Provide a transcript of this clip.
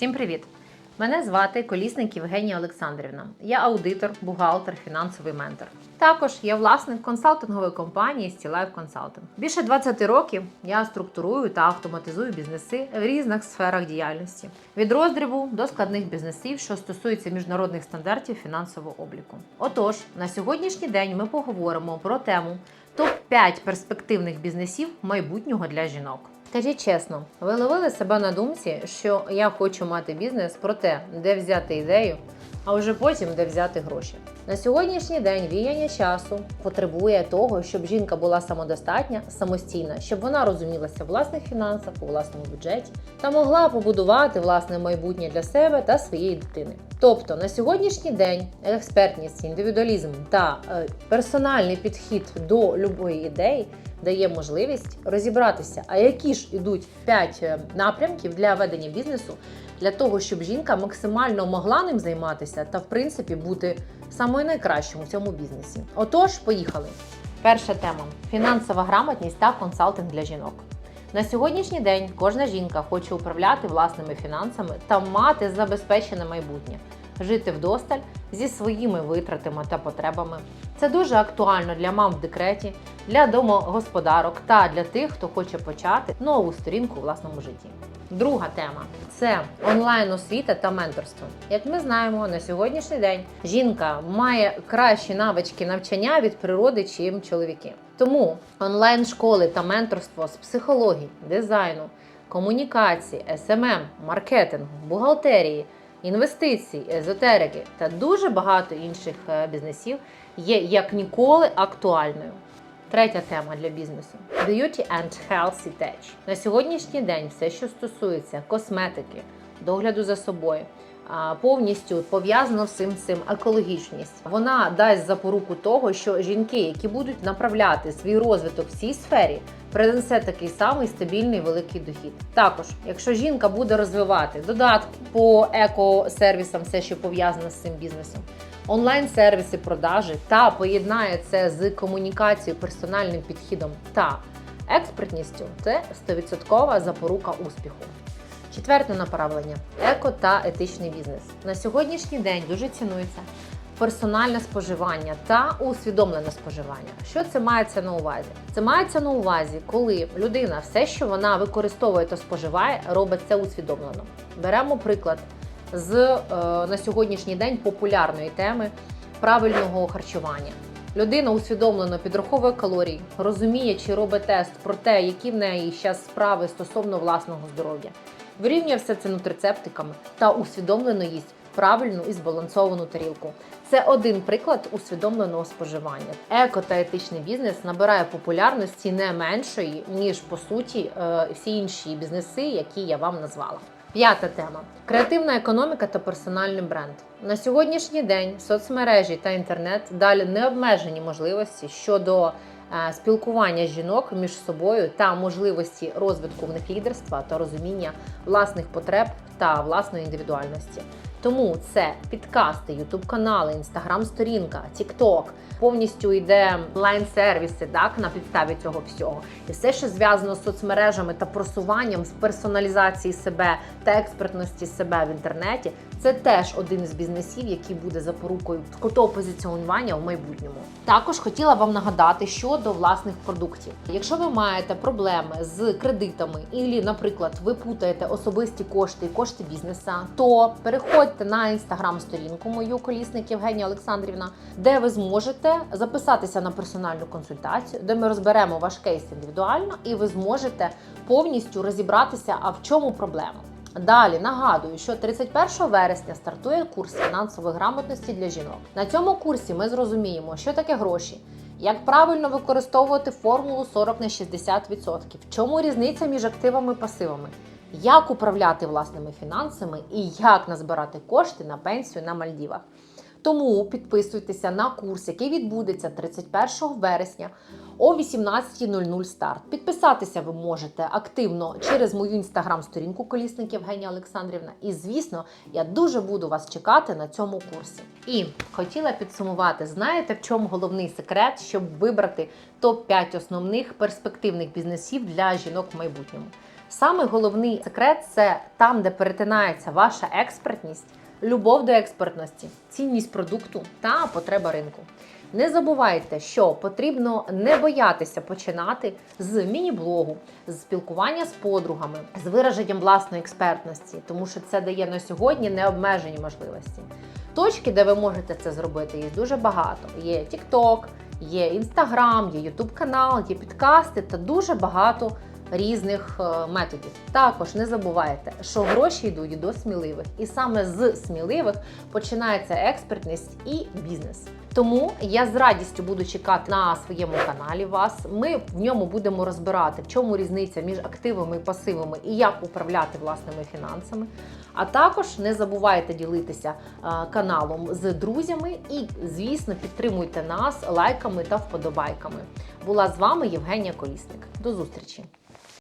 Всім привіт! Мене звати Колісник Євгенія Олександрівна. Я аудитор, бухгалтер, фінансовий ментор. Також я власник консалтингової компанії Стілайф Consulting. Більше 20 років я структурую та автоматизую бізнеси в різних сферах діяльності від роздрібу до складних бізнесів, що стосуються міжнародних стандартів фінансового обліку. Отож, на сьогоднішній день ми поговоримо про тему топ-5 перспективних бізнесів майбутнього для жінок. Скажіть чесно, ви ловили себе на думці, що я хочу мати бізнес про те, де взяти ідею, а вже потім де взяти гроші. На сьогоднішній день віяння часу потребує того, щоб жінка була самодостатня, самостійна, щоб вона розумілася в власних фінансах, у власному бюджеті та могла побудувати власне майбутнє для себе та своєї дитини. Тобто на сьогоднішній день експертність, індивідуалізм та е, персональний підхід до любої ідеї дає можливість розібратися, а які ж ідуть 5 напрямків для ведення бізнесу, для того, щоб жінка максимально могла ним займатися та, в принципі, бути самою найкращою у цьому бізнесі. Отож, поїхали. Перша тема фінансова грамотність та консалтинг для жінок. На сьогоднішній день кожна жінка хоче управляти власними фінансами та мати забезпечене майбутнє, жити вдосталь зі своїми витратами та потребами. Це дуже актуально для мам в декреті, для домогосподарок та для тих, хто хоче почати нову сторінку у власному житті. Друга тема це онлайн освіта та менторство. Як ми знаємо, на сьогоднішній день жінка має кращі навички навчання від природи, чим чоловіки. Тому онлайн школи та менторство з психології, дизайну, комунікації, СММ, маркетингу, бухгалтерії, інвестицій, езотерики та дуже багато інших е, бізнесів є як ніколи актуальною. Третя тема для бізнесу Beauty and Healthy Tech. На сьогоднішній день все, що стосується косметики, догляду за собою, повністю пов'язано всім цим екологічність. Вона дасть запоруку того, що жінки, які будуть направляти свій розвиток в цій сфері, принесе такий самий стабільний великий дохід. Також, якщо жінка буде розвивати додатки по екосервісам, все, що пов'язано з цим бізнесом, онлайн-сервіси продажі та поєднає це з комунікацією, персональним підхідом та експертністю, це 100% запорука успіху. Четверте направлення еко та етичний бізнес. На сьогоднішній день дуже цінується персональне споживання та усвідомлене споживання. Що це мається на увазі? Це мається на увазі, коли людина все, що вона використовує та споживає, робить це усвідомлено. Беремо приклад з е, на сьогоднішній день популярної теми правильного харчування. Людина усвідомлено підраховує калорії, розуміє, чи робить тест про те, які в неї зараз справи стосовно власного здоров'я, вирівнює все це нутрицептиками та усвідомлено їсть правильну і збалансовану тарілку. Це один приклад усвідомленого споживання. Еко та етичний бізнес набирає популярності не меншої, ніж по суті е, всі інші бізнеси, які я вам назвала. П'ята тема креативна економіка та персональний бренд. На сьогоднішній день соцмережі та інтернет дали необмежені можливості щодо спілкування жінок між собою та можливості розвитку в них лідерства та розуміння власних потреб та власної індивідуальності. Тому це підкасти, ютуб канали, інстаграм-сторінка, тікток. Повністю йде онлайн-сервіси, так на підставі цього всього, і все, що зв'язано з соцмережами та просуванням з персоналізації себе та експертності себе в інтернеті, це теж один із бізнесів, який буде запорукою крутого позиціонування в майбутньому. Також хотіла вам нагадати щодо власних продуктів. Якщо ви маєте проблеми з кредитами, і, наприклад, ви путаєте особисті кошти і кошти бізнеса, то переходьте на інстаграм-сторінку мою колісник Євгенія Олександрівна, де ви зможете записатися на персональну консультацію, де ми розберемо ваш кейс індивідуально, і ви зможете повністю розібратися, а в чому проблема. Далі нагадую, що 31 вересня стартує курс фінансової грамотності для жінок. На цьому курсі ми зрозуміємо, що таке гроші, як правильно використовувати формулу 40 на 60%, в чому різниця між активами і пасивами, як управляти власними фінансами і як назбирати кошти на пенсію на Мальдівах. Тому підписуйтеся на курс, який відбудеться 31 вересня о 18.00 старт. Підписатися ви можете активно через мою інстаграм-сторінку Колісник Євгенія Олександрівна. І, звісно, я дуже буду вас чекати на цьому курсі. І хотіла підсумувати: знаєте, в чому головний секрет, щоб вибрати топ-5 основних перспективних бізнесів для жінок в майбутньому? Саме головний секрет це там, де перетинається ваша експертність, любов до експертності, цінність продукту та потреба ринку. Не забувайте, що потрібно не боятися починати з міні-блогу, з спілкування з подругами, з вираженням власної експертності, тому що це дає на сьогодні необмежені можливості. Точки, де ви можете це зробити, є дуже багато. Є TikTok, є Instagram, є YouTube канал, є підкасти та дуже багато різних е, методів. Також не забувайте, що гроші йдуть до сміливих, і саме з сміливих починається експертність і бізнес. Тому я з радістю буду чекати на своєму каналі вас. Ми в ньому будемо розбирати, в чому різниця між активами і пасивами і як управляти власними фінансами. А також не забувайте ділитися е, каналом з друзями і, звісно, підтримуйте нас лайками та вподобайками. Була з вами Євгенія Колісник. До зустрічі!